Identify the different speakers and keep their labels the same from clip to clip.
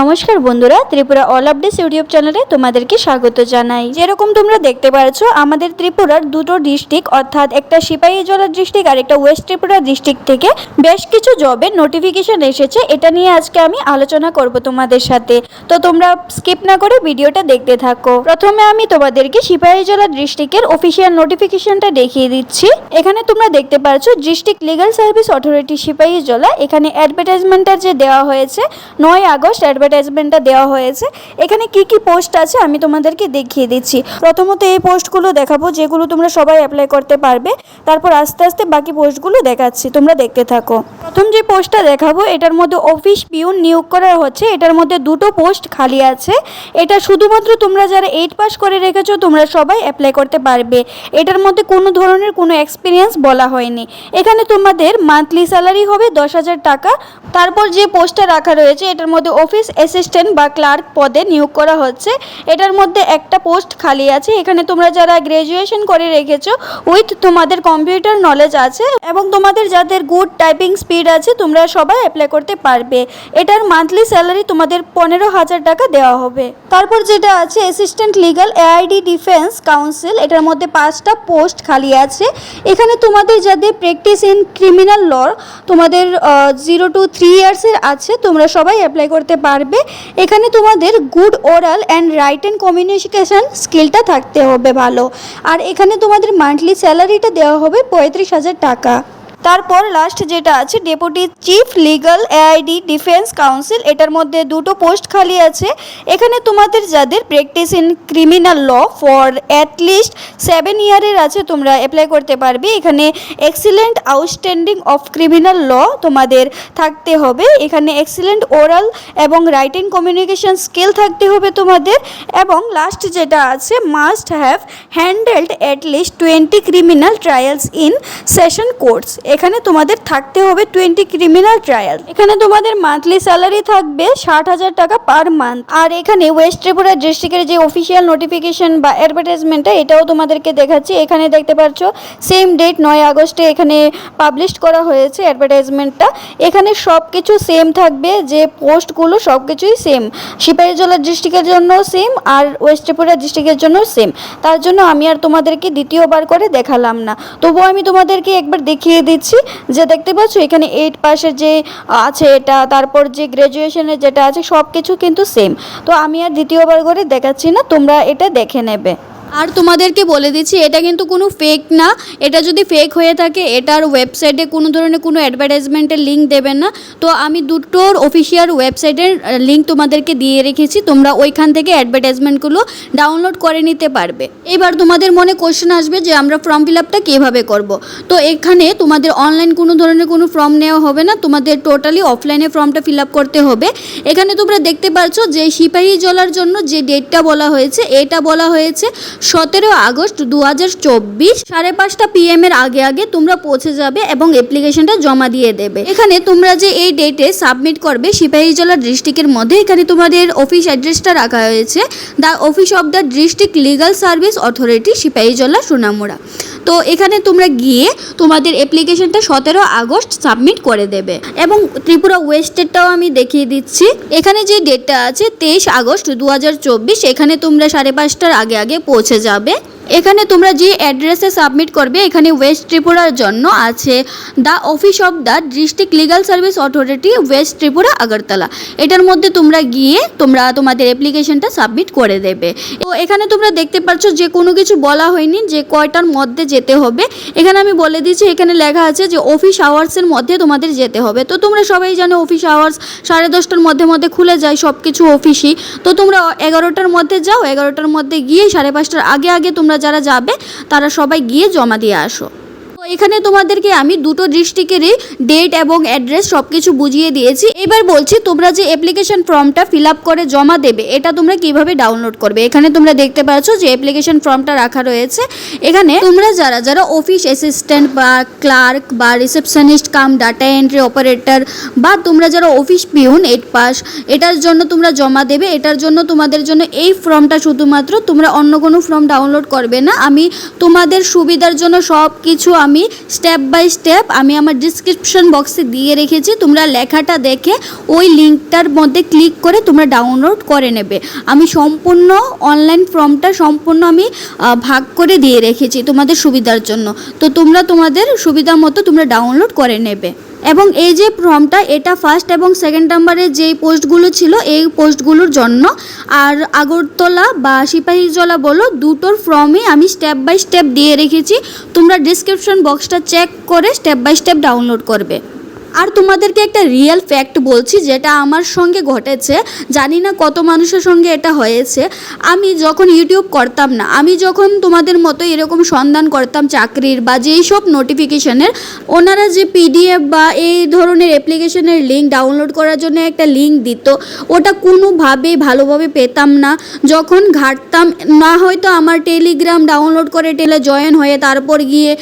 Speaker 1: নমস্কার বন্ধুরা, Tripura all updates YouTube চ্যানেলে তোমাদেরকে স্বাগত জানাই। যেরকম তোমরা দেখতে পারছ, আমাদের ত্রিপুরার দুটো ডিস্ট্রিক্ট অর্থাৎ একটা সিপাহীজলা ডিস্ট্রিক্ট আর একটা ওয়েস্ট ত্রিপুরা ডিস্ট্রিক্ট থেকে বেশ কিছু জবের নোটিফিকেশন এসেছে। এটা নিয়ে আজকে আমি আলোচনা করব তোমাদের সাথে। তো তোমরা স্কিপ না করে ভিডিওটা দেখতে থাকো। প্রথমে আমি তোমাদেরকে সিপাহীজলা ডিস্ট্রিক্টের অফিসিয়াল নোটিফিকেশনটা দেখিয়ে দিচ্ছি। এখানে তোমরা দেখতে পাচ্ছ district legal service authority Sepahijala এখানে অ্যাডভার্টাইজমেন্টটা যে দেওয়া হয়েছে, নয় আগস্ট অ্যাডভার্টাইজমেন্টটা দেওয়া হয়েছে। এখানে কি কি পোস্ট আছে আমি তোমাদেরকে দেখিয়ে দিচ্ছি। প্রথমত এই পোস্টগুলো দেখাবো, যেগুলো তোমরা সবাই অ্যাপ্লাই করতে পারবে। তারপর আস্তে আস্তে বাকি পোস্টগুলো দেখাচ্ছি, তোমরা দেখতে থাকো। প্রথম যে পোস্টটা দেখাবো, এটার মধ্যে অফিস পিউন নিয়োগ করা হচ্ছে। এটার মধ্যে দুটো পোস্ট খালি আছে। এটা শুধুমাত্র তোমরা যারা এইট পাস করে রেখেছো, তোমরা সবাই অ্যাপ্লাই করতে পারবে। এটার মধ্যে কোনো ধরনের কোনো এক্সপিরিয়েন্স বলা হয়নি। এখানে তোমাদের মান্থলি স্যালারি হবে দশ হাজার টাকা। তারপর যে পোস্টটা রাখা রয়েছে, এটার মধ্যে অফিস অ্যাসিস্ট্যান্ট বা ক্লার্ক পদে নিয়োগ করা হচ্ছে। এটার মধ্যে একটা পোস্ট খালি আছে। এখানে তোমরা যারা গ্র্যাজুয়েশন করে রেখেছো উইথ তোমাদের কম্পিউটার নলেজ আছে এবং তোমাদের যাদের গুড টাইপিং স্পিড আছে, তোমরা সবাই অ্যাপ্লাই করতে পারবে। এটার মান্থলি স্যালারি তোমাদের পনেরো হাজার টাকা দেওয়া হবে। তারপর যেটা আছে assistant legal aid defence counsel এটার মধ্যে পাঁচটা পোস্ট খালি আছে। এখানে তোমাদের যাদের প্র্যাকটিস ইন ক্রিমিনাল ল তোমাদের জিরো টু থ্রি ইয়ার্সের আছে, তোমরা সবাই অ্যাপ্লাই করতে পারবে। এখানে তোমাদের good oral and write and communication স্কিলটা থাকতে হবে ভালো। আর এখানে তোমাদের মান্থলি স্যালারিটা দেওয়া হবে পঁয়ত্রিশ হাজার টাকা। তারপর লাস্ট যেটা আছে deputy chief legal aid defence counsel এটার মধ্যে দুটো পোস্ট খালি আছে। এখানে তোমাদের যাদের practice in criminal law for at least seven ইয়ারের আছে, তোমরা অ্যাপ্লাই করতে পারবে। এখানে excellent outstanding of criminal law তোমাদের থাকতে হবে। এখানে এক্সিলেন্ট ওরাল এবং রাইটিং কমিউনিকেশন স্কিল থাকতে হবে তোমাদের। এবং লাস্ট যেটা আছে must have handled at least twenty criminal trials in session courts এখানে তোমাদের থাকতে হবে টোয়েন্টি ক্রিমিনাল ট্রায়াল এখানে তোমাদের মান্থলি স্যালারি থাকবে ষাট হাজার টাকা পার মান্থ আর এখানে ওয়েস্ট ত্রিপুরা ডিস্ট্রিক্টের যে অফিসিয়াল নোটিফিকেশন বা অ্যাডভার্টাইজমেন্টটা এটাও তোমাদেরকে দেখাচ্ছি। এখানে দেখতে পাচ্ছ সেম ডেট নয় আগস্টে এখানে পাবলিশ করা হয়েছে অ্যাডভার্টাইজমেন্টটা এখানে সব কিছু সেম থাকবে, যে পোস্টগুলো সব কিছুই সেম সিপাহীজলা ডিস্ট্রিক্টের জন্য সেম আর ওয়েস্ট ত্রিপুরা ডিস্ট্রিক্টের জন্য সেম তার জন্য আমি আর তোমাদেরকে দ্বিতীয়বার করে দেখালাম না। তবুও আমি তোমাদেরকে একবার দেখিয়ে দিচ্ছি। যে দেখতে পাচ্ছ, এখানে এইট পাসের যে আছে এটা, তারপর যে গ্র্যাজুয়েশনের যেটা আছে সব কিছু কিন্তু সেম তো আমি আর দ্বিতীয়বার করে দেখাচ্ছি না, তোমরা এটা দেখে নেবে। আর তোমাদেরকে বলে দিচ্ছি, এটা কিন্তু কোনো ফেক না। এটা যদি ফেক হয়ে থাকে, এটার ওয়েবসাইটে কোনো ধরনের কোনো অ্যাডভার্টাইজমেন্টের লিঙ্ক দেবেন না। তো আমি দুটোর অফিসিয়াল ওয়েবসাইটের লিঙ্ক তোমাদেরকে দিয়ে রেখেছি। তোমরা ওইখান থেকে অ্যাডভার্টাইজমেন্টগুলো ডাউনলোড করে নিতে পারবে। এবার তোমাদের মনে কোশ্চেন আসবে যে, আমরা ফর্ম ফিল আপটা কীভাবে করব? তো এখানে তোমাদের অনলাইন কোনো ধরনের কোনো ফর্ম নেওয়া হবে না। তোমাদের টোটালি অফলাইনে ফর্মটা ফিল আপ করতে হবে। এখানে তোমরা দেখতে পাচ্ছ যে, সিপাহী জলার জন্য যে ডেটটা বলা হয়েছে, এটা বলা হয়েছে সতেরো আগস্ট দু হাজার চব্বিশ সাড়ে পাঁচটা পিএম এর আগে আগে তোমরা পৌঁছে যাবে এবং অ্যাপ্লিকেশনটা জমা দিয়ে দেবে। এখানে তোমরা যে এই ডেটে সাবমিট করবে সিপাহীজলা ডিস্ট্রিক্টের মধ্যে, এখানে তোমাদের অফিস অ্যাড্রেসটা রাখা হয়েছে। The office of the district legal service authority Sepahijala Sonamura. তো এখানে তোমরা গিয়ে তোমাদের অ্যাপ্লিকেশনটা সতেরো আগস্ট সাবমিট করে দেবে। এবং ত্রিপুরা ওয়েস্টেরটাও আমি দেখিয়ে দিচ্ছি। এখানে যে ডেটটা আছে, তেইশ আগস্ট দুহাজার চব্বিশ, এখানে তোমরা সাড়ে পাঁচটার আগে আগে পৌঁছে যাবে। এখানে তোমরা যে অ্যাড্রেসে সাবমিট করবে, এখানে ওয়েস্ট ত্রিপুরার জন্য আছে the office of the district legal service authority west Tripura Agartala এটার মধ্যে তোমরা গিয়ে তোমরা তোমাদের অ্যাপ্লিকেশনটা সাবমিট করে দেবে। তো এখানে তোমরা দেখতে পাচ্ছ যে কোনো কিছু বলা হয়নি, যে কয়টার মধ্যে যেতে হবে। এখানে আমি বলে দিচ্ছি, এখানে লেখা আছে যে অফিস আওয়ার্সের মধ্যে তোমাদের যেতে হবে। তো তোমরা সবাই জানো অফিস আওয়ার্স সাড়ে দশটার মধ্যে মধ্যে খুলে যায় সব কিছু অফিসই তো তোমরা এগারোটার মধ্যে যাও, এগারোটার মধ্যে গিয়ে সাড়ে পাঁচটার আগে আগে তোমরা যারা যাবে তারা সবাই গিয়ে জমা দিয়ে আসো। এখানে তোমাদেরকে আমি দুটো ডিস্ট্রিক্টেরই ডেট এবং অ্যাড্রেস সব কিছু বুঝিয়ে দিয়েছি। এবার বলছি, তোমরা যে অ্যাপ্লিকেশন ফর্মটা ফিল আপ করে জমা দেবে, এটা তোমরা কীভাবে ডাউনলোড করবে? এখানে তোমরা দেখতে পাচ্ছ যে অ্যাপ্লিকেশন ফর্মটা রাখা রয়েছে। এখানে তোমরা যারা যারা অফিস অ্যাসিস্ট্যান্ট বা ক্লার্ক বা receptionist cum data entry operator বা তোমরা যারা অফিস পিউন এইট পাস এটার জন্য তোমরা জমা দেবে। এটার জন্য তোমাদের জন্য এই ফর্মটা শুধুমাত্র তোমরা অন্য কোনো ফর্ম ডাউনলোড করবে না। আমি তোমাদের সুবিধার জন্য সব কিছু আমি আমি স্টেপ বাই স্টেপ আমি আমার ডিসক্রিপশন বক্সে দিয়ে রেখেছি, তোমরা লেখাটা দেখে ওই লিঙ্কটার মধ্যে ক্লিক করে তোমরা ডাউনলোড করে নেবে। আমি সম্পূর্ণ অনলাইন ফর্মটা সম্পূর্ণ আমি ভাগ করে দিয়ে রেখেছি তোমাদের সুবিধার জন্য। তো তোমরা তোমাদের সুবিধা মতো তোমরা ডাউনলোড করে নেবে। এবং এই যে ফর্মটা এটা ফার্স্ট এবং সেকেন্ড নাম্বারের যে পোস্টগুলো ছিল, এই পোস্টগুলোর জন্য আর আগরতলা বা সিপাহীজলা বলো, দুটোর ফর্মই আমি স্টেপ বাই স্টেপ দিয়ে রেখেছি। তোমরা ডিসক্রিপশন বক্সটা চেক করে স্টেপ বাই স্টেপ ডাউনলোড করবে। আর তোমাদেরকে একটা রিয়েল ফ্যাক্ট বলছি, যেটা আমার সঙ্গে ঘটেছে, জানি না কত মানুষের সঙ্গে এটা হয়েছে। আমি যখন ইউটিউব করতাম না, আমি যখন তোমাদের মতো এরকম সন্ধান করতাম চাকরির বা যেই সব নোটিফিকেশনের ওনারা যে পিডিএফ বা এই ধরনের অ্যাপ্লিকেশনের লিঙ্ক ডাউনলোড করার জন্য একটা লিঙ্ক দিত, ওটা কোনোভাবেই ভালোভাবে পেতাম না। যখন ঘাটতাম, না হয়তো আমার টেলিগ্রাম ডাউনলোড করে টেলে জয়েন হয়ে তারপর গিয়ে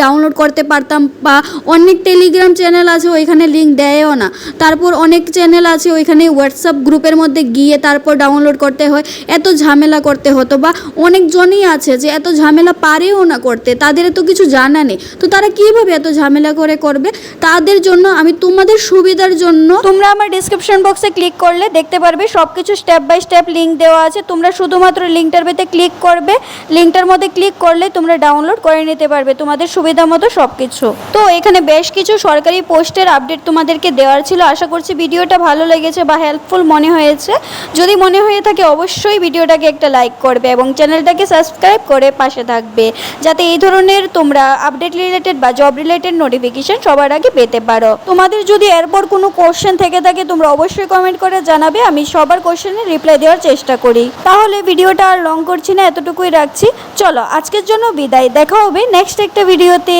Speaker 1: ডাউনলোড করতে পারতাম বা অনেক টেলিগ্রাম চ্যানেল আছে, ওইখানে লিঙ্ক দেয়ও না। তারপর অনেক চ্যানেল আছে, ওইখানে হোয়াটসঅ্যাপ গ্রুপের মধ্যে গিয়ে তারপর ডাউনলোড করতে হয়। এত ঝামেলা করতে হতো বা অনেকজনই আছে যে এত ঝামেলা পারেও না করতে, তাদের তো কিছু জানা নেই। তো তারা কীভাবে এত ঝামেলা করে করবে? তাদের জন্য আমি তোমাদের সুবিধার জন্য তোমরা আমার ডিসক্রিপশন বক্সে ক্লিক করলে দেখতে পারবে সব কিছু স্টেপ বাই স্টেপ লিঙ্ক দেওয়া আছে। তোমরা শুধুমাত্র লিঙ্কটার ভেতরে ক্লিক করবে লিঙ্কটার মধ্যে ক্লিক করলে তোমরা ডাউনলোড করে নিতে পারবে তোমাদের সুবিধা মতো সব কিছু তো এখানে বেশ কিছু সরকারি পোস্টের আপডেট তোমাদেরকে দেওয়ার ছিল। আশা করছি ভিডিওটা ভালো লেগেছে বা হেল্পফুল মনে হয়েছে। যদি মনে হয়ে থাকে অবশ্যই ভিডিওটাকে একটা লাইক করবে এবং চ্যানেলটাকে সাবস্ক্রাইব করে পাশে থাকবে। যাতে এই ধরনের তোমরা আপডেট রিলেটেড বা জব রিলেটেড নোটিফিকেশন সবার আগে পেতে পারো। তোমাদের যদি এরপর কোনো কোশ্চেন থেকে থাকে, তোমরা অবশ্যই কমেন্ট করে জানাবে। আমি সবার কোশ্চেনের রিপ্লাই দেওয়ার চেষ্টা করি। তাহলে ভিডিওটা আর লং করছি না, এতটুকুই রাখছি। চলো, আজকের জন্য বিদায়। দেখা হবে নেক্সট একটা ভিডিওতে